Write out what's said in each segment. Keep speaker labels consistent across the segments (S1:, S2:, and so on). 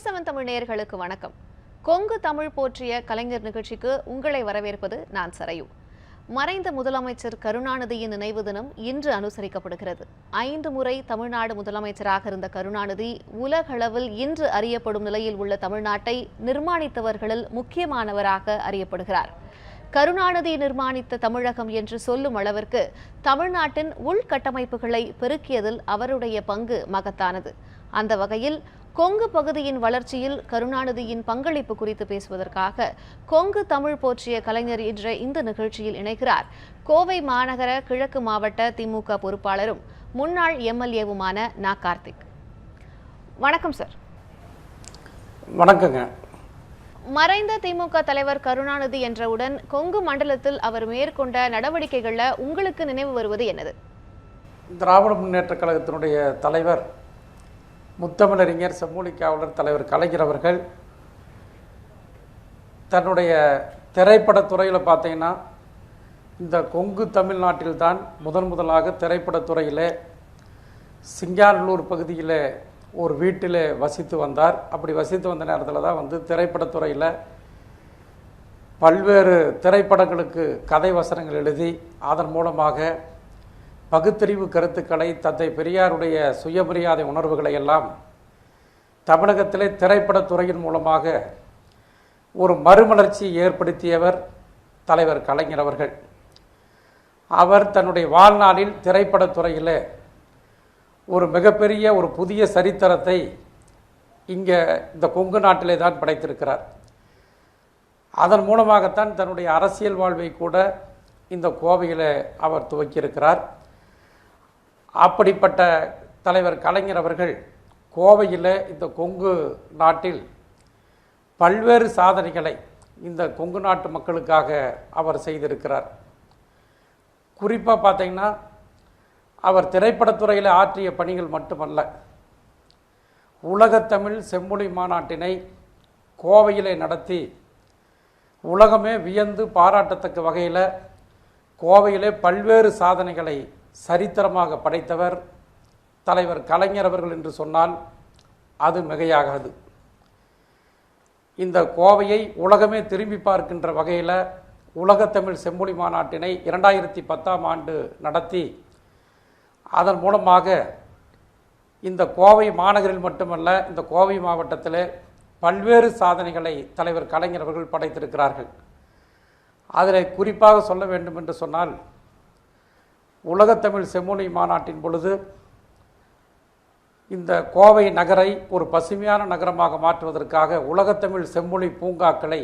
S1: News seven Tamil நேயர்களுக்கு வணக்கம் கொங்கு தமிழ் போற்றிய கலைஞர் நிகழ்ச்சிக்கு உங்களை வரவேற்பது நான் சரையு மறைந்த முதலமைச்சர் கருணாநிதியின் நினைவு தினம் இன்று அனுசரிக்கப்படுகிறது ஐந்து முறை தமிழ்நாடு முதலமைச்சராக இருந்த கருணாநிதி உலகளவில் இன்று அறியப்படும் நிலையில் உள்ள தமிழ்நாட்டை நிர்மாணித்தவர்களில் முக்கியமானவராக அறியப்படுகிறார் கருணாநிதி நிர்மாணித்த தமிழகம் என்று சொல்லும் அளவிற்கு தமிழ்நாட்டின் உள்கட்டமைப்புகளை பெருக்கியதில் அவருடைய பங்கு மகத்தானது அந்த வகையில் கொங்கு பகுதியின் வளர்ச்சியில் கருணாநிதியின் பங்களிப்பு குறித்து பேசுவதற்காக கொங்கு தமிழ் போற்றிய கலைஞர் என்ற இந்த நிகழ்ச்சியில் இணைகிறார் கோவை மாநகர கிழக்கு மாவட்ட திமுக பொறுப்பாளரும் முன்னாள் எம்எல்ஏவுமான நா கார்த்திக் வணக்கம் சார் வணக்கங்க மறைந்த திமுக தலைவர் கருணாநிதி என்றவுடன் கொங்கு மண்டலத்தில் அவர் மேற்கொண்ட நடவடிக்கைகளில் உங்களுக்கு நினைவு வருவது என்னது
S2: திராவிட முன்னேற்ற கழகத்தினுடைய தலைவர் முத்தமிழறிஞர் செம்மொழி காவலர் தலைவர் கலைஞர் அவர்கள் தன்னுடைய திரைப்படத்துறையில் பார்த்தீங்கன்னா இந்த கொங்கு தமிழ்நாட்டில்தான் முதன் முதலாக திரைப்படத்துறையில் சிங்காரலூர் பகுதியில் ஒரு வீட்டில் வசித்து வந்தார் அப்படி வசித்து வந்த நேரத்தில் தான் வந்து திரைப்படத்துறையில் பல்வேறு திரைப்படங்களுக்கு கதை வசனங்கள் எழுதி அதன் மூலமாக பகுத்தறிவு கருத்துக்களை தந்தை பெரியாருடைய சுயமரியாதை உணர்வுகளை எல்லாம் தமிழகத்திலே திரைப்படத்துறையின் மூலமாக ஒரு மறுமலர்ச்சி ஏற்படுத்தியவர் தலைவர் கலைஞர் அவர்கள் அவர் தன்னுடைய வாழ்நாளில் திரைப்படத்துறையில் ஒரு மிகப்பெரிய ஒரு புதிய சரித்திரத்தை இங்கே இந்த கொங்கு நாட்டிலே தான் படைத்திருக்கிறார் அதன் மூலமாகத்தான் தன்னுடைய அரசியல் வாழ்வை கூட இந்த கோவையில் அவர் துவக்கியிருக்கிறார் அப்படிப்பட்ட தலைவர் கலைஞர் அவர்கள் கோவையில் இந்த கொங்கு நாட்டில் பல்வேறு சாதனைகளை இந்த கொங்கு நாட்டு மக்களுக்காக அவர் செய்திருக்கிறார் குறிப்பாக பார்த்தீங்கன்னா அவர் திரைப்படத்துறையில் ஆற்றிய பணிகள் மட்டுமல்ல உலகத்தமிழ் செம்மொழி மாநாட்டினை கோவையிலே நடத்தி உலகமே வியந்து பாராட்டத்தக்க வகையில் கோவையிலே பல்வேறு சாதனைகளை சரித்திரமாக படைத்தவர் தலைவர் கலைஞர் அவர்கள் என்று சொன்னால் அது மிகையாகாது இந்த கோவையை உலகமே திரும்பி பார்க்கின்ற வகையில் உலகத்தமிழ் செம்மொழி மாநாட்டினை இரண்டாயிரத்தி பத்தாம் ஆண்டு நடத்தி அதன் மூலமாக இந்த கோவை மாநகரில் மட்டுமல்ல இந்த கோவை மாவட்டத்தில் பல்வேறு சாதனைகளை தலைவர் கலைஞர் அவர்கள் படைத்திருக்கிறார்கள் அதில் குறிப்பாக சொல்ல வேண்டும் என்று சொன்னால் உலகத்தமிழ் செம்மொழி மாநாட்டின் பொழுது இந்த கோவை நகரை ஒரு பசுமையான நகரமாக மாற்றுவதற்காக உலகத்தமிழ் செம்மொழி பூங்காக்களை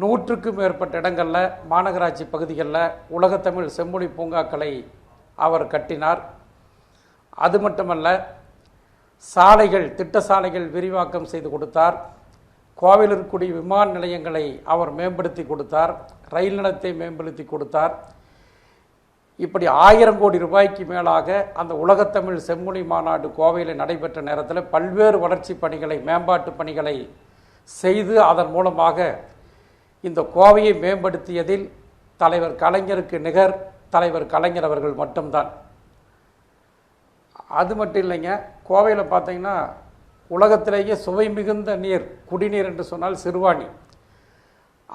S2: நூற்றுக்கும் மேற்பட்ட இடங்களில் மாநகராட்சி பகுதிகளில் உலகத்தமிழ் செம்மொழி பூங்காக்களை அவர் கட்டினார் அது மட்டுமல்ல சாலைகள் திட்ட சாலைகள் விரிவாக்கம் செய்து கொடுத்தார் இருக்கக்கூடிய விமான நிலையங்களை அவர் மேம்படுத்தி கொடுத்தார் ரயில் நிலையத்தை மேம்படுத்தி கொடுத்தார் இப்படி ஆயிரம் கோடி ரூபாய்க்கு மேலாக அந்த உலகத்தமிழ் செம்மொழி மாநாடு கோவையில் நடைபெற்ற நேரத்தில் பல்வேறு வளர்ச்சி பணிகளை மேம்பாட்டு பணிகளை செய்து அதன் மூலமாக இந்த கோவையை மேம்படுத்தியதில் தலைவர் கலைஞருக்கு நிகர் தலைவர் கலைஞர் அவர்கள் மட்டும்தான் அது மட்டும் இல்லைங்க கோவையில் பார்த்தீங்கன்னா உலகத்திலேயே சுவை மிகுந்த நீர் குடிநீர் என்று சொன்னால் சிறுவாணி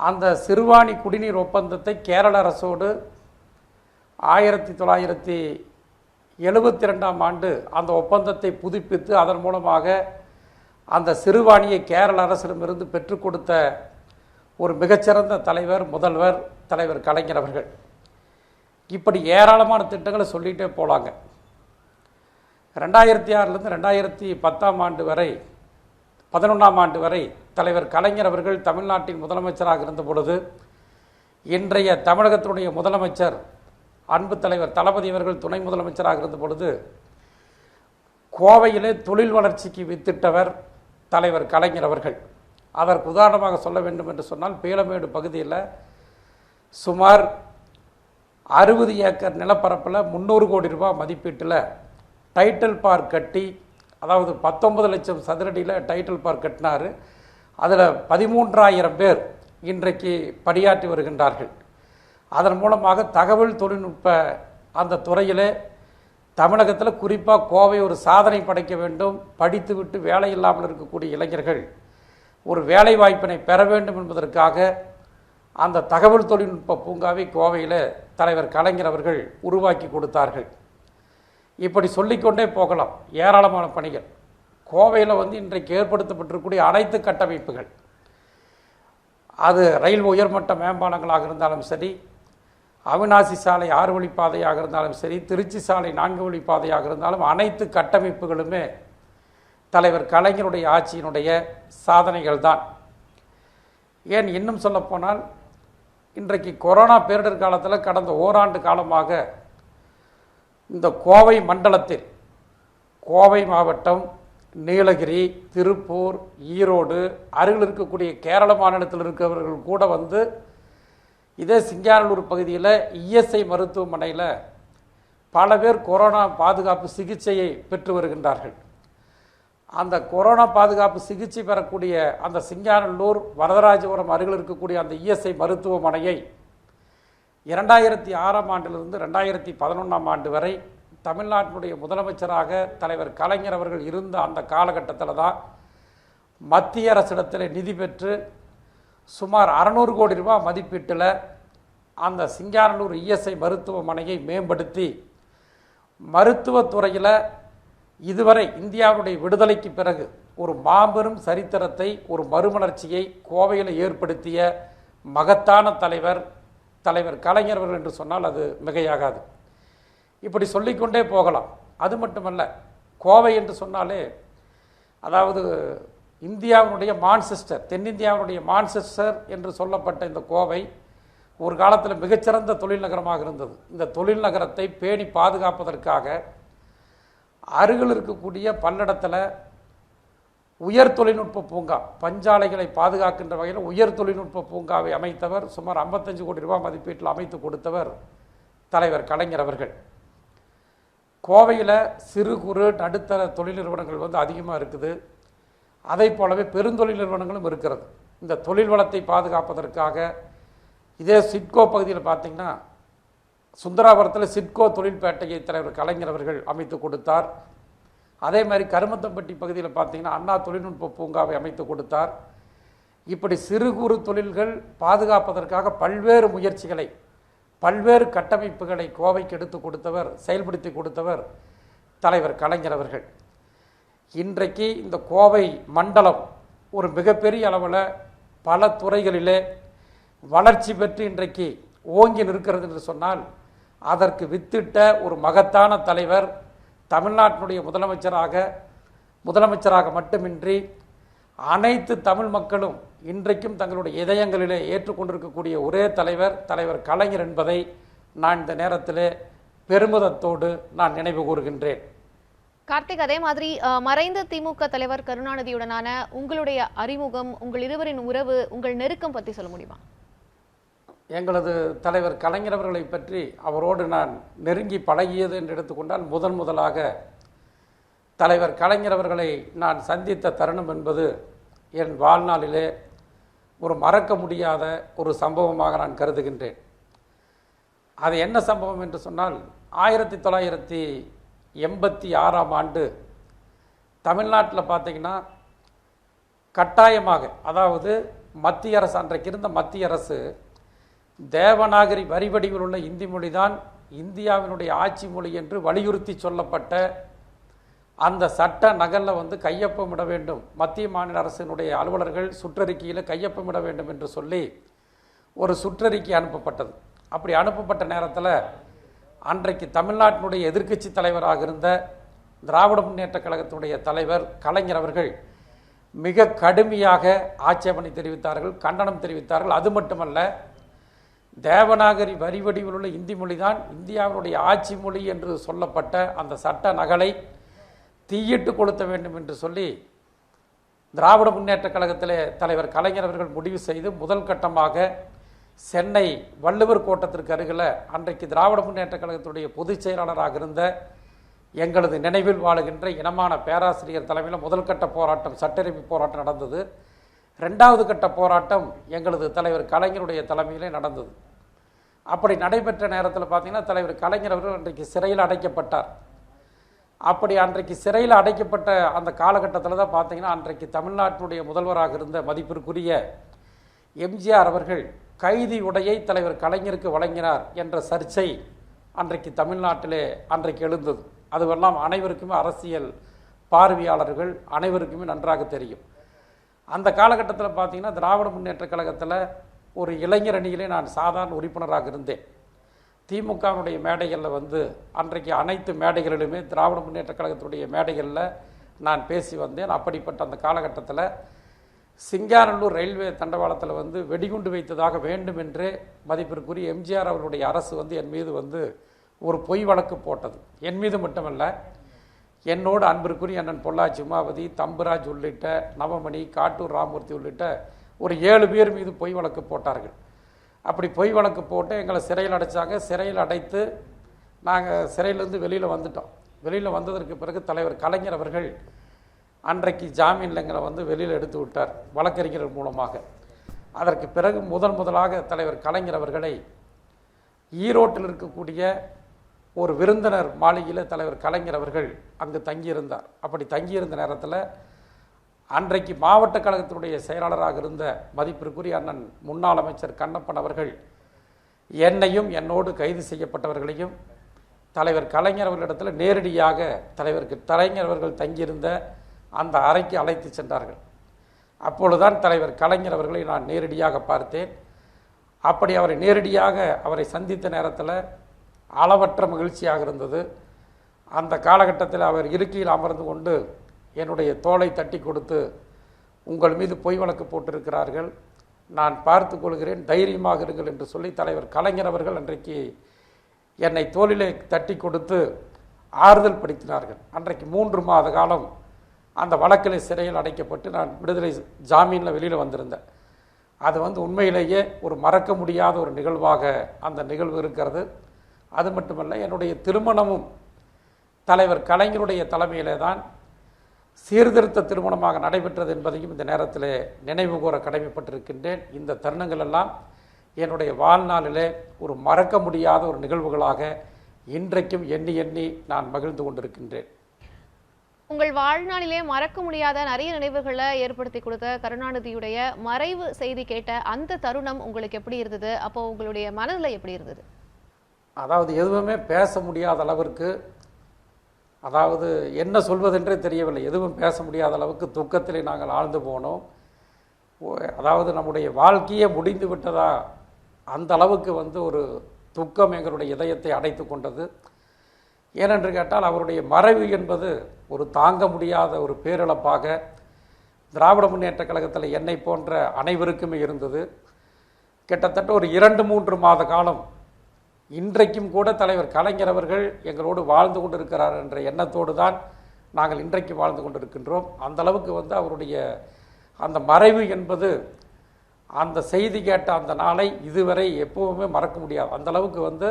S2: அந்த சிறுவாணி குடிநீர் ஒப்பந்தத்தை கேரள அரசோடு ஆயிரத்தி தொள்ளாயிரத்தி எழுபத்தி ரெண்டாம் ஆண்டு அந்த ஒப்பந்தத்தை புதுப்பித்து அதன் மூலமாக அந்த சிறுவாணியை கேரள அரசிடமிருந்து பெற்றுக் கொடுத்த ஒரு மிகச்சிறந்த தலைவர் முதல்வர் தலைவர் கலைஞர் அவர்கள் இப்படி ஏராளமான திட்டங்களை சொல்லிகிட்டே போகலாங்க ரெண்டாயிரத்தி ஆறுலேருந்து ரெண்டாயிரத்தி பத்தாம் ஆண்டு வரை பதினொன்றாம் ஆண்டு வரை தலைவர் கலைஞர் அவர்கள் தமிழ்நாட்டின் முதலமைச்சராக இருந்த பொழுது இன்றைய தமிழகத்தினுடைய முதலமைச்சர் அன்பு தலைவர் தளபதி அவர்கள் துணை முதலமைச்சராக இருந்த பொழுது கோவையிலே தொழில் வளர்ச்சிக்கு வித்திட்டவர் தலைவர் கலைஞர் அவர்கள் அதற்கு உதாரணமாக சொல்ல வேண்டும் என்று சொன்னால் பேலமேடு பகுதியில் சுமார் அறுபது ஏக்கர் நிலப்பரப்பில் முந்நூறு கோடி ரூபாய் மதிப்பீட்டில் டைட்டில் பார்க் கட்டி அதாவது பத்தொன்பது லட்சம் சதுரடியில் டைட்டில் பார்க் கட்டினார் அதில் பதிமூன்றாயிரம் பேர் இன்றைக்கு பணியாற்றி வருகின்றார்கள் அதன் மூலமாக தகவல் தொழில்நுட்ப அந்த துறையில் தமிழகத்தில் குறிப்பாக கோவை ஒரு சாதனை படைக்க வேண்டும் படித்துவிட்டு வேலை இல்லாமல் இருக்கக்கூடிய இளைஞர்கள் ஒரு வேலை வாய்ப்பினை பெற வேண்டும் என்பதற்காக அந்த தகவல் தொழில்நுட்ப பூங்காவை கோவையில் தலைவர் கலைஞர் அவர்கள் உருவாக்கி கொடுத்தார்கள் இப்படி சொல்லிக்கொண்டே போகலாம் ஏராளமான பணிகள் கோவையில் வந்து இன்றைக்கு ஏற்படுத்தப்பட்டிருக்கக்கூடிய அனைத்து கட்டமைப்புகள் அது ரயில் உயர்மட்ட மேம்பாலங்களாக இருந்தாலும் சரி அவிநாசி சாலை ஆறு வழி பாதையாக இருந்தாலும் சரி திருச்சி சாலை நான்கு வழி பாதையாக இருந்தாலும் அனைத்து கட்டமைப்புகளுமே தலைவர் கலைஞருடைய ஆட்சியினுடைய சாதனைகள் தான் ஏன் இன்னும் சொல்லப்போனால் இன்றைக்கு கொரோனா பேரிடர் காலத்தில் கடந்த ஓராண்டு காலமாக இந்த கோவை மண்டலத்தில் கோவை மாவட்டம் நீலகிரி திருப்பூர் ஈரோடு அருகில் இருக்கக்கூடிய கேரள மாநிலத்தில் இருக்கிறவர்கள் கூட வந்து இதே சிங்காரலூர் பகுதியில் இஎஸ்ஐ மருத்துவமனையில் பல பேர் கொரோனா பாதுகாப்பு சிகிச்சையை பெற்று வருகின்றார்கள் அந்த கொரோனா பாதுகாப்பு சிகிச்சை பெறக்கூடிய அந்த சிங்கானல்லூர் வரதராஜபுரம் அருகில் இருக்கக்கூடிய அந்த இஎஸ்ஐ மருத்துவமனையை இரண்டாயிரத்தி ஆறாம் ஆண்டிலிருந்து ரெண்டாயிரத்தி பதினொன்றாம் ஆண்டு வரை தமிழ்நாட்டினுடைய முதலமைச்சராக தலைவர் கலைஞர் அவர்கள் இருந்த அந்த காலகட்டத்தில் தான் மத்திய அரசிடத்தில் நிதி பெற்று சுமார் அறநூறு கோடி ரூபாய் மதிப்பீட்டில் அந்த சிங்காரனூர் இஎஸ்ஐ மருத்துவமனையை மேம்படுத்தி மருத்துவத்துறையில் இதுவரை இந்தியாவுடைய விடுதலைக்கு பிறகு ஒரு மாபெரும் சரித்திரத்தை ஒரு மறுமலர்ச்சியை கோவையில் ஏற்படுத்திய மகத்தான தலைவர் தலைவர் கலைஞர்கள் என்று சொன்னால் அது மிகையாகாது இப்படி சொல்லிக்கொண்டே போகலாம் அது மட்டுமல்ல கோவை என்று சொன்னாலே அதாவது இந்தியாவினுடைய மான்செஸ்டர் தென்னிந்தியாவினுடைய மான்செஸ்டர் என்று சொல்லப்பட்ட இந்த கோவை ஒரு காலத்தில் மிகச்சிறந்த தொழில் நகரமாக இருந்தது இந்த தொழில் நகரத்தை பேணி பாதுகாப்பதற்காக அருகில் இருக்கக்கூடிய பல்லடத்தில் உயர் தொழில்நுட்ப பூங்கா பஞ்சாலைகளை பாதுகாக்கின்ற வகையில் உயர் தொழில்நுட்ப பூங்காவை அமைத்தவர் சுமார் ஐம்பத்தஞ்சு கோடி ரூபாய் மதிப்பீட்டில் அமைத்து கொடுத்தவர் தலைவர் கலைஞர் அவர்கள் கோவையில் சிறு குறு நடுத்தர தொழில் நிறுவனங்கள் வந்து அதிகமாக இருக்குது அதை போலவே பெருந்தொழில் நிறுவனங்களும் இருக்கிறது இந்த தொழில் வளத்தை பாதுகாப்பதற்காக இதே சிட்கோ பகுதியில் பார்த்திங்கன்னா சுந்தராபுரத்தில் சிட்கோ தொழில்பேட்டையை தலைவர் கலைஞர் அவர்கள் அமைத்து கொடுத்தார் அதே மாதிரி கருமத்தம்பட்டி பகுதியில் பார்த்திங்கன்னா அண்ணா தொழில்நுட்ப பூங்காவை அமைத்து கொடுத்தார் இப்படி சிறு குறு தொழில்கள் பாதுகாப்பதற்காக பல்வேறு முயற்சிகளை பல்வேறு கட்டமைப்புகளை கோவைக்கு எடுத்து கொடுத்தவர் செயல்படுத்தி கொடுத்தவர் தலைவர் கலைஞர் அவர்கள் இன்றைக்கு இந்த கோவை மண்டலம் ஒரு மிகப்பெரிய அளவில் பல துறைகளிலே வளர்ச்சி பெற்று இன்றைக்கு ஓங்கி நிற்கிறது என்று சொன்னால் அதற்கு வித்திட்ட ஒரு மகத்தான தலைவர் தமிழ்நாட்டினுடைய முதலமைச்சராக முதலமைச்சராக மட்டுமின்றி அனைத்து தமிழ் மக்களும் இன்றைக்கும் தங்களுடைய இதயங்களிலே ஏற்றுக்கொண்டிருக்கக்கூடிய ஒரே தலைவர் தலைவர் கலைஞர் என்பதை நான் இந்த நேரத்தில் பெருமிதத்தோடு நான் நினைவு கூறுகின்றேன்
S1: கார்த்திக் அதே மாதிரி மறைந்த திமுக தலைவர் கருணாநிதியுடனான உங்களுடைய அறிமுகம் உங்கள் இருவரின் உறவு உங்கள் நெருக்கம் பற்றி சொல்ல முடியுமா
S2: எங்களது தலைவர் கலைஞர் அவர்களை பற்றி அவரோடு நான் நெருங்கி பழகியது என்று எடுத்துக்கொண்டால் முதன் முதலாக தலைவர் கலைஞர் அவர்களை நான் சந்தித்த தருணம் என்பது என் வாழ்நாளிலே ஒரு மறக்க முடியாத ஒரு சம்பவமாக நான் கருதுகின்றேன் அது என்ன சம்பவம் என்று சொன்னால் ஆயிரத்தி தொள்ளாயிரத்தி எண்பத்தி ஆறாம் ஆண்டு தமிழ்நாட்டில் பார்த்திங்கன்னா கட்டாயமாக அதாவது மத்திய அரசு அன்றைக்கு இருந்த மத்திய அரசு தேவநாகரி வரிவடிவில் உள்ள இந்தி மொழி தான் இந்தியாவினுடைய ஆட்சி மொழி என்று வலியுறுத்தி சொல்லப்பட்ட அந்த சட்ட நகலில் வந்து கையொப்பமிட வேண்டும் மத்திய மாநில அரசினுடைய அலுவலர்கள் சுற்றறிக்கையில் கையொப்பமிட வேண்டும் என்று சொல்லி ஒரு சுற்றறிக்கை அனுப்பப்பட்டது அப்படி அனுப்பப்பட்ட நேரத்தில் அன்றைக்கு தமிழ்நாட்டினுடைய எதிர்க்கட்சி தலைவராக இருந்த திராவிட முன்னேற்ற கழகத்துடைய தலைவர் கலைஞர் அவர்கள் மிக கடுமையாக ஆட்சேபனை தெரிவித்தார்கள் கண்டனம் தெரிவித்தார்கள் அது மட்டுமல்ல தேவநாகரி வரி வடிவில் உள்ள இந்தி மொழி தான் இந்தியாவினுடைய ஆட்சி மொழி என்று சொல்லப்பட்ட அந்த சட்ட நகலை தீயிட்டு கொளுத்த வேண்டும் என்று சொல்லி திராவிட முன்னேற்ற கழகத்திலே தலைவர் கலைஞர் அவர்கள் முடிவு செய்து முதல் கட்டமாக சென்னை வள்ளுவர் கோட்டத்திற்கு அருகில் அன்றைக்கு திராவிட முன்னேற்ற கழகத்துடைய பொதுச் செயலாளராக இருந்த எங்களது நினைவில் வாழுகின்ற இனமான பேராசிரியர் தலைமையில் முதல் கட்ட போராட்டம் சட்டரிமை போராட்டம் நடந்தது ரெண்டாவது கட்ட போராட்டம் எங்களது தலைவர் கலைஞருடைய தலைமையிலே நடந்தது அப்படி நடைபெற்ற நேரத்தில் பார்த்திங்கன்னா தலைவர் கலைஞர் அவர்கள் அன்றைக்கு சிறையில் அடைக்கப்பட்டார் அப்படி அன்றைக்கு சிறையில் அடைக்கப்பட்ட அந்த காலகட்டத்தில் தான் பார்த்தீங்கன்னா அன்றைக்கு தமிழ்நாட்டினுடைய முதல்வராக இருந்த மதிப்பிற்குரிய எம்ஜிஆர் அவர்கள் கைதி உடையை தலைவர் கலைஞருக்கு வழங்கினார் என்ற சர்ச்சை அன்றைக்கு தமிழ்நாட்டிலே அன்றைக்கு எழுந்தது அதுவெல்லாம் அனைவருக்குமே அரசியல் பார்வையாளர்கள் அனைவருக்குமே நன்றாக தெரியும் அந்த காலகட்டத்தில் பார்த்திங்கன்னா திராவிட முன்னேற்ற கழகத்தில் ஒரு இளைஞர் அணியிலே நான் சாதாரண உறுப்பினராக இருந்தேன் திமுகனுடைய மேடைகளில் வந்து அன்றைக்கு அனைத்து மேடைகளிலுமே திராவிட முன்னேற்ற கழகத்துடைய மேடைகளில் நான் பேசி வந்தேன் அப்படிப்பட்ட அந்த காலகட்டத்தில் சிங்காரல்லூர் ரயில்வே தண்டவாளத்தில் வந்து வெடிகுண்டு வைத்ததாக வேண்டும் என்றே மதிப்பிற்குரிய எம்ஜிஆர் அவர்களுடைய அரசு வந்து என் மீது வந்து ஒரு பொய் வழக்கு போட்டது என் மீது மட்டுமல்ல என்னோடு அன்பிற்குரிய அண்ணன் பொள்ளாச்சி உமாவதி தம்புராஜ் உள்ளிட்ட நவமணி காட்டூர் ராமூர்த்தி உள்ளிட்ட ஒரு ஏழு பேர் மீது பொய் வழக்கு போட்டார்கள் அப்படி பொய் வழக்கு போட்டு எங்களை சிறையில் அடைச்சாங்க சிறையில் அடைத்து நாங்கள் சிறையிலேருந்து வெளியில் வந்துட்டோம் வெளியில் வந்ததற்கு பிறகு தலைவர் கலைஞர் அவர்கள் அன்றைக்கு ஜாமீன் இல்லைங்கிற வந்து வெளியில் எடுத்து விட்டார் வழக்கறிஞர் மூலமாக அதற்கு பிறகு முதன் முதலாக தலைவர் கலைஞர் அவர்களை ஈரோட்டில் இருக்கக்கூடிய ஒரு விருந்தினர் மாளிகையில் தலைவர் கலைஞர் அவர்கள் அங்கு தங்கியிருந்தார் அப்படி தங்கியிருந்த நேரத்தில் அன்றைக்கு மாவட்ட கழகத்தினுடைய செயலாளராக இருந்த மதிப்பிற்குரிய அண்ணன் முன்னாள் அமைச்சர் கண்ணப்பன் அவர்கள் என்னையும் என்னோடு கைது செய்யப்பட்டவர்களையும் தலைவர் கலைஞர் அவர்களிடத்தில் நேரடியாக தலைவருக்கு கலைஞர் அவர்கள் தங்கியிருந்த அந்த அறைக்கு அழைத்து சென்றார்கள் அப்பொழுதுதான் தலைவர் கலைஞர் அவர்களை நான் நேரடியாக பார்த்தேன் அப்படி அவரை நேரடியாக அவரை சந்தித்த நேரத்தில் அளவற்ற மகிழ்ச்சியாக இருந்தது அந்த காலகட்டத்தில் அவர் இருக்கையில் அமர்ந்து கொண்டு என்னுடைய தோலை தட்டி கொடுத்து உங்கள் மீது பொய் வழக்கு போட்டிருக்கிறார்கள் நான் பார்த்து கொள்கிறேன் தைரியமாக இருங்கள் என்று சொல்லி தலைவர் கலைஞர் அவர்கள் அன்றைக்கு என்னை தோளிலே தட்டி கொடுத்து ஆறுதல் படுத்தினார்கள் அன்றைக்கு மூன்று மாத காலம் அந்த வழக்கில் சிறையில் அடைக்கப்பட்டு நான் விடுதலை ஜாமீனில் வெளியில் வந்திருந்தேன் அது வந்து உண்மையிலேயே ஒரு மறக்க முடியாத ஒரு நிகழ்வாக அந்த நிகழ்வு இருக்கிறது அது மட்டுமல்ல என்னுடைய திருமணமும் தலைவர் கலைஞருடைய தலைமையிலே தான் சீர்திருத்த திருமணமாக நடைபெற்றது என்பதையும் இந்த நேரத்தில் நினைவு கூற கடமைப்பட்டிருக்கின்றேன் இந்த தருணங்கள் எல்லாம் என்னுடைய வாழ்நாளிலே ஒரு மறக்க முடியாத ஒரு நிகழ்வுகளாக இன்றைக்கும் எண்ணி எண்ணி நான் மகிழ்ந்து கொண்டிருக்கின்றேன்
S1: உங்கள் வாழ்நாளிலே மறக்க முடியாத நிறைய நினைவுகளை ஏற்படுத்தி கொடுத்த கருணாநிதியுடைய மறைவு செய்தி கேட்ட அந்த தருணம் உங்களுக்கு எப்படி இருந்தது அப்போ உங்களுடைய மனதில் எப்படி இருந்தது
S2: அதாவது எதுவுமே பேச முடியாத அளவிற்கு அதாவது என்ன சொல்வதென்றே தெரியவில்லை எதுவும் பேச முடியாத அளவுக்கு துக்கத்தில் நாங்கள் ஆழ்ந்து போனோம் அதாவது நம்முடைய வாழ்க்கையே முடிந்து விட்டதா அந்த அளவுக்கு வந்து ஒரு துக்கம் எங்களுடைய இதயத்தை அடைத்து கொண்டது ஏனென்று கேட்டால் அவருடைய மறைவு என்பது ஒரு தாங்க முடியாத ஒரு பேரிழப்பாக திராவிட முன்னேற்ற கழகத்தில் என்னை போன்ற அனைவருக்குமே இருந்தது கிட்டத்தட்ட ஒரு இரண்டு மூன்று மாத காலம் இன்றைக்கும் கூட தலைவர் கலைஞர் அவர்கள் எங்களோடு வாழ்ந்து கொண்டிருக்கிறார் என்ற எண்ணத்தோடு தான் நாங்கள் இன்றைக்கு வாழ்ந்து கொண்டிருக்கின்றோம் அந்த அளவுக்கு வந்து அவருடைய அந்த மறைவு என்பது அந்த செய்தி கேட்ட அந்த நாளை இதுவரை எப்பவுமே மறக்க முடியாது அந்த அளவுக்கு வந்து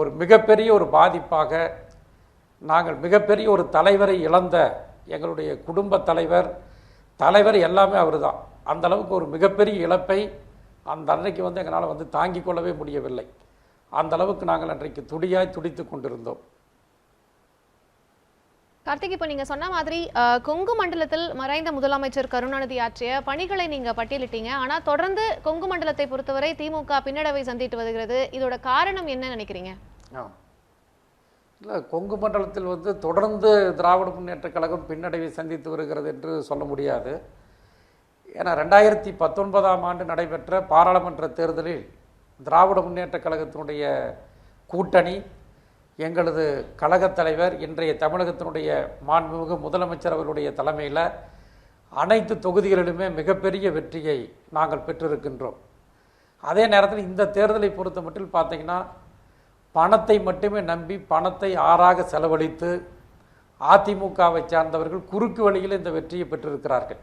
S2: ஒரு மிகப்பெரிய ஒரு பாதிப்பாக நாங்கள் மிகப்பெரிய ஒரு தலைவரை இழந்த எங்களுடைய குடும்ப தலைவர் தலைவர் எல்லாமே அவர் தான் அந்தளவுக்கு ஒரு மிகப்பெரிய இழப்பை அந்த அன்றைக்கு வந்து எங்களால் வந்து தாங்கிக் கொள்ளவே முடியவில்லை அந்தளவுக்கு நாங்கள் அன்றைக்கு துடியாய் துடித்து கொண்டிருந்தோம்
S1: கார்த்திக் இப்போ நீங்கள் சொன்ன மாதிரி கொங்கு மண்டலத்தில் மறைந்த முதலமைச்சர் கருணாநிதி ஆற்றிய பணிகளை நீங்கள் பட்டியலிட்டீங்க ஆனால் தொடர்ந்து கொங்கு மண்டலத்தை பொறுத்தவரை திமுக பின்னடைவை சந்திட்டு வருகிறது இதோட காரணம் என்ன நினைக்கிறீங்க
S2: இல்லை கொங்கு மண்டலத்தில் வந்து தொடர்ந்து திராவிட முன்னேற்ற கழகம் பின்னடைவை சந்தித்து வருகிறது என்று சொல்ல முடியாது ஏன்னா ரெண்டாயிரத்தி பத்தொன்பதாம் ஆண்டு நடைபெற்ற பாராளுமன்ற தேர்தலில் திராவிட முன்னேற்ற கழகத்தினுடைய கூட்டணி எங்களது கழகத் தலைவர் இன்றைய தமிழகத்தினுடைய மாண்புமிகு முதலமைச்சர் அவர்களுடைய தலைமையில் அனைத்து தொகுதிகளிலுமே மிகப்பெரிய வெற்றியை நாங்கள் பெற்றிருக்கின்றோம் அதே நேரத்தில் இந்த தேர்தலை பொறுத்த மட்டும் பார்த்திங்கன்னா பணத்தை மட்டுமே நம்பி பணத்தை ஆறாக செலவழித்து அதிமுகவை சார்ந்தவர்கள் குறுக்கு வழியில் இந்த வெற்றியை பெற்றிருக்கிறார்கள்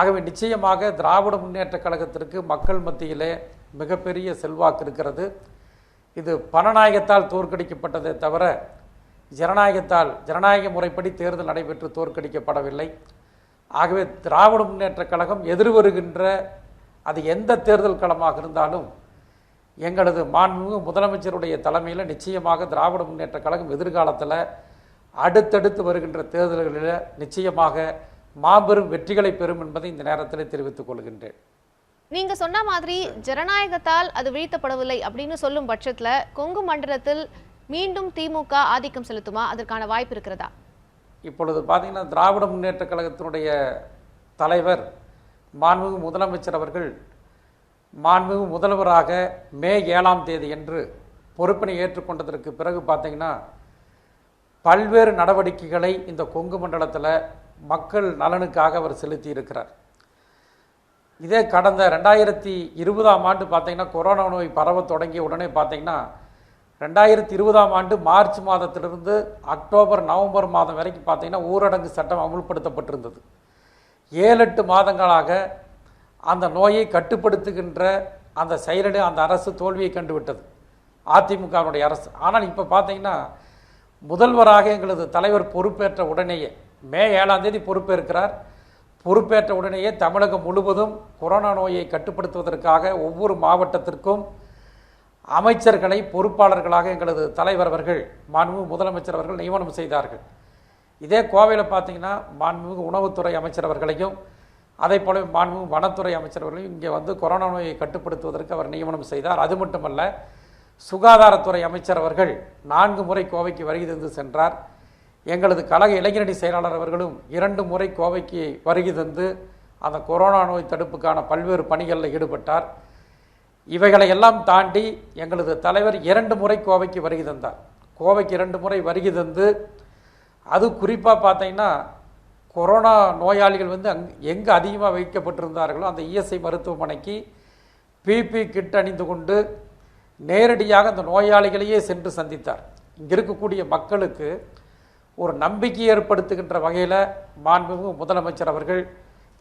S2: ஆகவே நிச்சயமாக திராவிட முன்னேற்ற கழகத்திற்கு மக்கள் மத்தியிலே மிகப்பெரிய செல்வாக்கு இருக்கிறது இது பணநாயகத்தால் தோற்கடிக்கப்பட்டதே தவிர ஜனநாயகத்தால் ஜனநாயக முறைப்படி தேர்தல் நடைபெற்று தோற்கடிக்கப்படவில்லை ஆகவே திராவிட முன்னேற்ற கழகம் எதிர்வருகின்ற அது எந்த தேர்தல் களமாக இருந்தாலும் எங்களது மாண்புமிகு முதலமைச்சருடைய தலைமையில் நிச்சயமாக திராவிட முன்னேற்ற கழகம் எதிர்காலத்தில் அடுத்தடுத்து வருகின்ற தேர்தல்களில் நிச்சயமாக மாபெரும் வெற்றிகளை பெறும் என்பதை இந்த நேரத்தில் தெரிவித்துக் கொள்கின்றேன்
S1: நீங்க சொன்ன மாதிரி ஜனநாயகத்தால் அது வீழ்த்தப்படவில்லை அப்படின்னு சொல்லும் பட்சத்துல கொங்கு மண்டலத்தில் மீண்டும் திமுக ஆதிக்கம் செலுத்துமா அதற்கான வாய்ப்பு இருக்கிறதா
S2: இப்பொழுது பார்த்தீங்கன்னா திராவிட முன்னேற்ற கழகத்தினுடைய தலைவர் மாண்புமிகு முதலமைச்சர் அவர்கள் மாண்புமிகு முதல்வராக மே ஏழாம் தேதி என்று பொறுப்பினை ஏற்றுக்கொண்டதற்கு பிறகு பார்த்தீங்கன்னா பல்வேறு நடவடிக்கைகளை இந்த கொங்கு மண்டலத்தில் மக்கள் நலனுக்காக அவர் செலுத்தி இருக்கிறார் இதே கடந்த ரெண்டாயிரத்தி இருபதாம் ஆண்டு பார்த்திங்கன்னா கொரோனா நோய் பரவ தொடங்கிய உடனே பார்த்திங்கன்னா ரெண்டாயிரத்தி இருபதாம் ஆண்டு மார்ச் மாதத்திலிருந்து அக்டோபர் நவம்பர் மாதம் வரைக்கும் பார்த்தீங்கன்னா ஊரடங்கு சட்டம் அமுல்படுத்தப்பட்டிருந்தது ஏழு எட்டு மாதங்களாக அந்த நோயை கட்டுப்படுத்துகின்ற அந்த செயலடு அந்த அரசு தோல்வியை கண்டுவிட்டது அதிமுகவினுடைய அரசு ஆனால் இப்போ பார்த்திங்கன்னா முதல்வராக எங்களது தலைவர் பொறுப்பேற்ற உடனேயே மே ஏழாம் தேதி பொறுப்பேற்கிறார் பொறுப்பேற்ற உடனேயே தமிழகம் முழுவதும் கொரோனா நோயை கட்டுப்படுத்துவதற்காக ஒவ்வொரு மாவட்டத்திற்கும் அமைச்சர்களை பொறுப்பாளர்களாக எங்களது தலைவர் அவர்கள் மாண்புமிகு முதலமைச்சர் அவர்கள் நியமனம் செய்தார்கள் இதே கோவையில் பார்த்தீங்கன்னா மாண்புமிகு உணவுத்துறை அமைச்சர் அவர்களையும் அதே போல மாண்புமிகு வனத்துறை அமைச்சர் அவர்களையும் இங்கே வந்து கொரோனா நோயை கட்டுப்படுத்துவதற்கு அவர் நியமனம் செய்தார் அது மட்டுமல்ல சுகாதாரத்துறை அமைச்சர் அவர்கள் நான்கு முறை கோவைக்கு வருகை தந்து சென்றார் எங்களது கழக இளைஞரணி செயலாளர் அவர்களும் இரண்டு முறை கோவைக்கு வருகை தந்து அந்த கொரோனா நோய் தடுப்புக்கான பல்வேறு பணிகளில் ஈடுபட்டார் இவைகளை எல்லாம் தாண்டி எங்களது தலைவர் இரண்டு முறை கோவைக்கு வருகை தந்தார் கோவைக்கு இரண்டு முறை வருகை தந்து அது குறிப்பாக பார்த்தீங்கன்னா கொரோனா நோயாளிகள் வந்து அங் எங்கே அதிகமாக வைக்கப்பட்டிருந்தார்களோ அந்த இஎஸ்ஐ மருத்துவமனைக்கு பிபி கிட் அணிந்து கொண்டு நேரடியாக அந்த நோயாளிகளையே சென்று சந்தித்தார் இங்கே இருக்கக்கூடிய மக்களுக்கு ஒரு நம்பிக்கை ஏற்படுத்துகின்ற வகையில் மாண்புமிகு முதலமைச்சர் அவர்கள்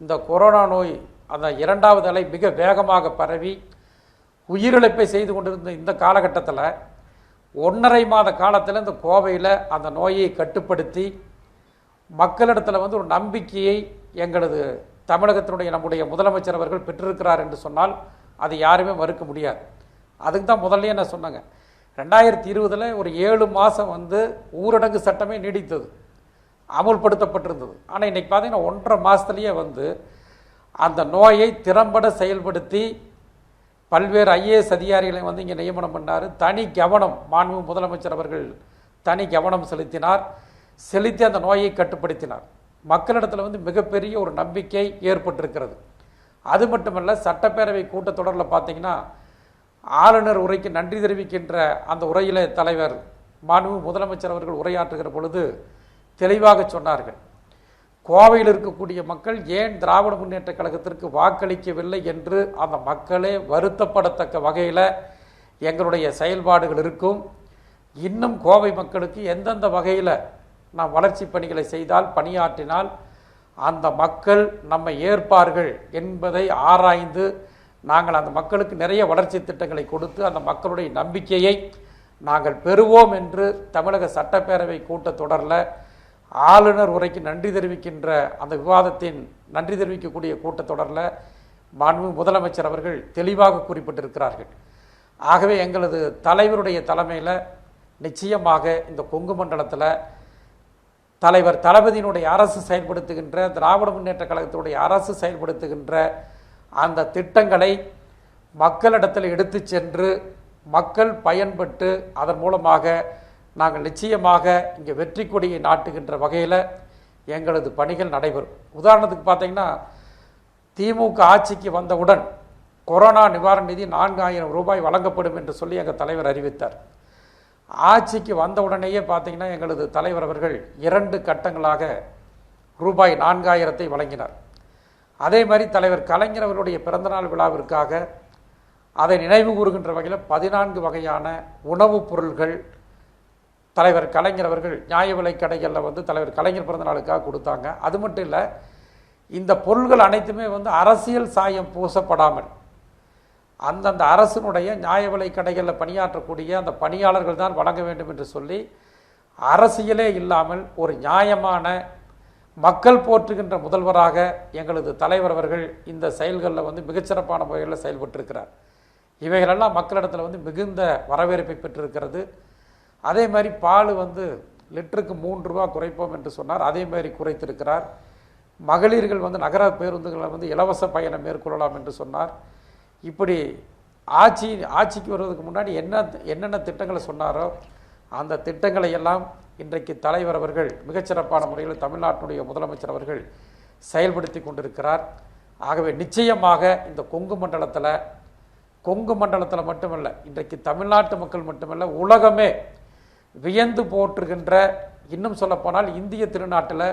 S2: இந்த கொரோனா நோய் அந்த இரண்டாவது அலை மிக வேகமாக பரவி உயிரிழப்பை செய்து கொண்டிருந்த இந்த காலகட்டத்தில் ஒன்றரை மாத காலத்தில் இந்த கோவையில் அந்த நோயை கட்டுப்படுத்தி மக்களிடத்தில் வந்து ஒரு நம்பிக்கையை எங்களது தமிழகத்தினுடைய நம்முடைய முதலமைச்சர் அவர்கள் பெற்றிருக்கிறார் என்று சொன்னால் அது யாருமே மறுக்க முடியாது அதுக்கு தான் முதல்ல நான் சொன்னாங்க ரெண்டாயிரத்தி இருபதில் ஒரு ஏழு மாதம் வந்து ஊரடங்கு சட்டமே நீடித்தது அமுல்படுத்தப்பட்டிருந்தது ஆனால் இன்றைக்கி பார்த்திங்கன்னா ஒன்றரை மாதத்துலேயே வந்து அந்த நோயை திறம்பட செயல்படுத்தி பல்வேறு ஐஏஎஸ் அதிகாரிகளை வந்து இங்கே நியமனம் பண்ணார் தனி கவனம் மாண்பு முதலமைச்சர் அவர்கள் தனி கவனம் செலுத்தினார் செலுத்தி அந்த நோயை கட்டுப்படுத்தினார் மக்களிடத்தில் வந்து மிகப்பெரிய ஒரு நம்பிக்கை ஏற்பட்டிருக்கிறது அது மட்டுமல்ல சட்டப்பேரவை கூட்டத்தொடரில் பார்த்திங்கன்னா ஆளுநர் உரைக்கு நன்றி தெரிவிக்கின்ற அந்த உரையில தலைவர் மாண்பு முதலமைச்சர் அவர்கள் உரையாற்றுகிற பொழுது தெளிவாக சொன்னார்கள் கோவையில் இருக்கக்கூடிய மக்கள் ஏன் திராவிட முன்னேற்ற கழகத்திற்கு வாக்களிக்கவில்லை என்று அந்த மக்களே வருத்தப்படத்தக்க வகையில் எங்களுடைய செயல்பாடுகள் இருக்கும் இன்னும் கோவை மக்களுக்கு எந்தெந்த வகையில் நாம் வளர்ச்சி பணிகளை செய்தால் பணியாற்றினால் அந்த மக்கள் நம்மை ஏற்பார்கள் என்பதை ஆராய்ந்து நாங்கள் அந்த மக்களுக்கு நிறைய வளர்ச்சி திட்டங்களை கொடுத்து அந்த மக்களுடைய நம்பிக்கையை நாங்கள் பெறுவோம் என்று தமிழக சட்டப்பேரவை கூட்டத் தொடரில் ஆளுநர் உரைக்கு நன்றி தெரிவிக்கின்ற அந்த விவாதத்தின் நன்றி தெரிவிக்கக்கூடிய கூட்டத்தொடரில் மாண்பு முதலமைச்சர் அவர்கள் தெளிவாக குறிப்பிட்டிருக்கிறார்கள் ஆகவே எங்களது தலைவருடைய தலைமையில் நிச்சயமாக இந்த கொங்கு மண்டலத்தில் தலைவர் தளபதியினுடைய அரசு செயல்படுத்துகின்ற திராவிட முன்னேற்ற கழகத்தினுடைய அரசு செயல்படுத்துகின்ற அந்த திட்டங்களை மக்களிடத்தில் எடுத்து சென்று மக்கள் பயன்பட்டு அதன் மூலமாக நாங்கள் நிச்சயமாக இங்கே வெற்றி கொடியை நாட்டுகின்ற வகையில் எங்களது பணிகள் நடைபெறும் உதாரணத்துக்கு பார்த்தீங்கன்னா திமுக ஆட்சிக்கு வந்தவுடன் கொரோனா நிவாரண நிதி நான்காயிரம் ரூபாய் வழங்கப்படும் என்று சொல்லி எங்கள் தலைவர் அறிவித்தார் ஆட்சிக்கு வந்தவுடனேயே பார்த்தீங்கன்னா எங்களது தலைவர் அவர்கள் இரண்டு கட்டங்களாக ரூபாய் நான்காயிரத்தை வழங்கினார் அதே மாதிரி தலைவர் கலைஞர் அவருடைய பிறந்தநாள் விழாவிற்காக அதை நினைவு கூறுகின்ற வகையில் பதினான்கு வகையான உணவுப் பொருள்கள் தலைவர் கலைஞர் அவர்கள் நியாய விலை கடைகளில் வந்து தலைவர் கலைஞர் பிறந்தநாளுக்காக கொடுத்தாங்க அது மட்டும் இல்லை இந்த பொருள்கள் அனைத்துமே வந்து அரசியல் சாயம் பூசப்படாமல் அந்தந்த அரசினுடைய நியாய விலை கடைகளில் பணியாற்றக்கூடிய அந்த பணியாளர்கள் தான் வழங்க வேண்டும் என்று சொல்லி அரசியலே இல்லாமல் ஒரு நியாயமான மக்கள் போற்றுகின்ற முதல்வராக எங்களது தலைவர் அவர்கள் இந்த செயல்களில் வந்து மிகச்சிறப்பான முறையில் செயல்பட்டிருக்கிறார் இவைகளெல்லாம் மக்களிடத்தில் வந்து மிகுந்த வரவேற்பை பெற்றிருக்கிறது அதே மாதிரி பால் வந்து லிட்டருக்கு மூன்று ரூபா குறைப்போம் என்று சொன்னார் அதே மாதிரி குறைத்திருக்கிறார் மகளிர்கள் வந்து நகர பேருந்துகளை வந்து இலவச பயணம் மேற்கொள்ளலாம் என்று சொன்னார் இப்படி ஆட்சி ஆட்சிக்கு வருவதற்கு முன்னாடி என்ன என்னென்ன திட்டங்களை சொன்னாரோ அந்த திட்டங்களை எல்லாம் இன்றைக்கு தலைவர் அவர்கள் மிகச்சிறப்பான முறையில் தமிழ்நாட்டினுடைய முதலமைச்சர் அவர்கள் செயல்படுத்தி கொண்டிருக்கிறார் ஆகவே நிச்சயமாக இந்த கொங்கு மண்டலத்தில் கொங்கு மண்டலத்தில் மட்டுமல்ல இன்றைக்கு தமிழ்நாட்டு மக்கள் மட்டுமல்ல உலகமே வியந்து போற்றுகின்ற இன்னும் சொல்லப்போனால் இந்திய திருநாட்டில்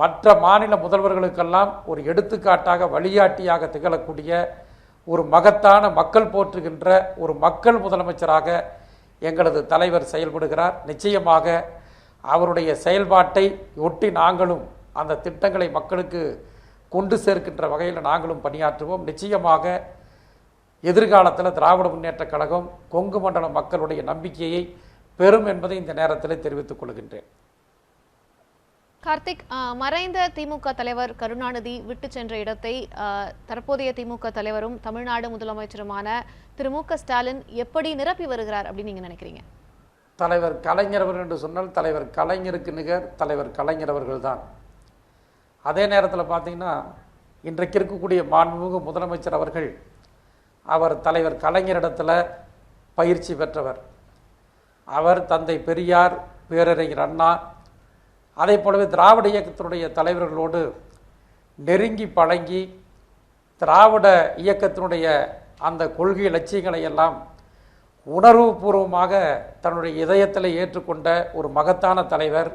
S2: மற்ற மாநில முதல்வர்களுக்கெல்லாம் ஒரு எடுத்துக்காட்டாக வழிகாட்டியாக திகழக்கூடிய ஒரு மகத்தான மக்கள் போற்றுகின்ற ஒரு மக்கள் முதலமைச்சராக எங்களது தலைவர் செயல்படுகிறார் நிச்சயமாக அவருடைய செயல்பாட்டை ஒட்டி நாங்களும் அந்த திட்டங்களை மக்களுக்கு கொண்டு சேர்க்கின்ற வகையில் நாங்களும் பணியாற்றுவோம் நிச்சயமாக எதிர்காலத்தில் திராவிட முன்னேற்றக் கழகம் கொங்கு மண்டல மக்களுடைய நம்பிக்கையை பெறும் என்பதை இந்த நேரத்தில் தெரிவித்துக் கொள்கின்றேன்
S1: கார்த்திக் மறைந்த திமுக தலைவர் கருணாநிதி விட்டு சென்ற இடத்தை தற்போதைய திமுக தலைவரும் தமிழ்நாடு முதலமைச்சருமான திரு மு ஸ்டாலின் எப்படி நிரப்பி வருகிறார் அப்படின்னு நீங்கள் நினைக்கிறீங்க
S2: தலைவர் கலைஞரவர் என்று சொன்னால் தலைவர் கலைஞருக்கு நிகர் தலைவர் கலைஞரவர்கள் தான் அதே நேரத்தில் பார்த்தீங்கன்னா இன்றைக்கு இருக்கக்கூடிய மாண்புமிகு முதலமைச்சர் அவர்கள் அவர் தலைவர் கலைஞரிடத்தில் பயிற்சி பெற்றவர் அவர் தந்தை பெரியார் பேரறிஞர் அண்ணா அதே போலவே திராவிட இயக்கத்தினுடைய தலைவர்களோடு நெருங்கி பழங்கி திராவிட இயக்கத்தினுடைய அந்த கொள்கை லட்சியங்களை எல்லாம் உணர்வுபூர்வமாக தன்னுடைய இதயத்தில் ஏற்றுக்கொண்ட ஒரு மகத்தான தலைவர்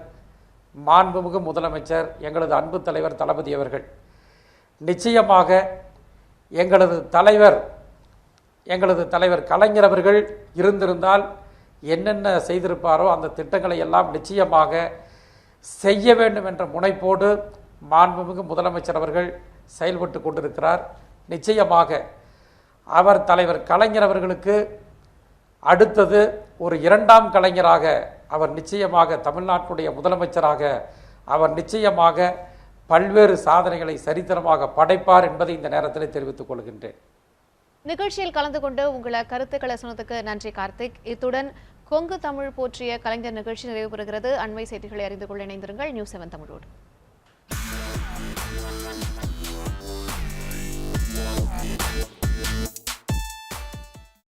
S2: மாண்புமிகு முதலமைச்சர் எங்களது அன்பு தலைவர் தளபதி அவர்கள் நிச்சயமாக எங்களது தலைவர் எங்களது தலைவர் கலைஞர் அவர்கள் இருந்திருந்தால் என்னென்ன செய்திருப்பாரோ அந்த திட்டங்களை எல்லாம் நிச்சயமாக செய்ய வேண்டும் என்ற முனைப்போடு மாண்புமிகு முதலமைச்சர் அவர்கள் செயல்பட்டு கொண்டிருக்கிறார் நிச்சயமாக அவர் தலைவர் கலைஞர் அவர்களுக்கு அடுத்தது ஒரு இரண்டாம் கலைஞராக அவர் நிச்சயமாக தமிழ்நாட்டுடைய முதலமைச்சராக அவர் நிச்சயமாக பல்வேறு சாதனைகளை சரித்திரமாக படைப்பார் என்பதை இந்த நேரத்தில் தெரிவித்துக்
S1: கொள்கின்றேன் நிகழ்ச்சியில் கலந்து கொண்டு உங்களை கருத்துக்களை சொன்னதுக்கு நன்றி கார்த்திக் இத்துடன் கொங்கு தமிழ் போற்றிய கலைஞர் நிகழ்ச்சி நிறைவு பெறுகிறது அண்மை செய்திகளை அறிந்து கொள்ள இணைந்திருங்கள் நியூஸ் செவன் தமிழோடு Thank you.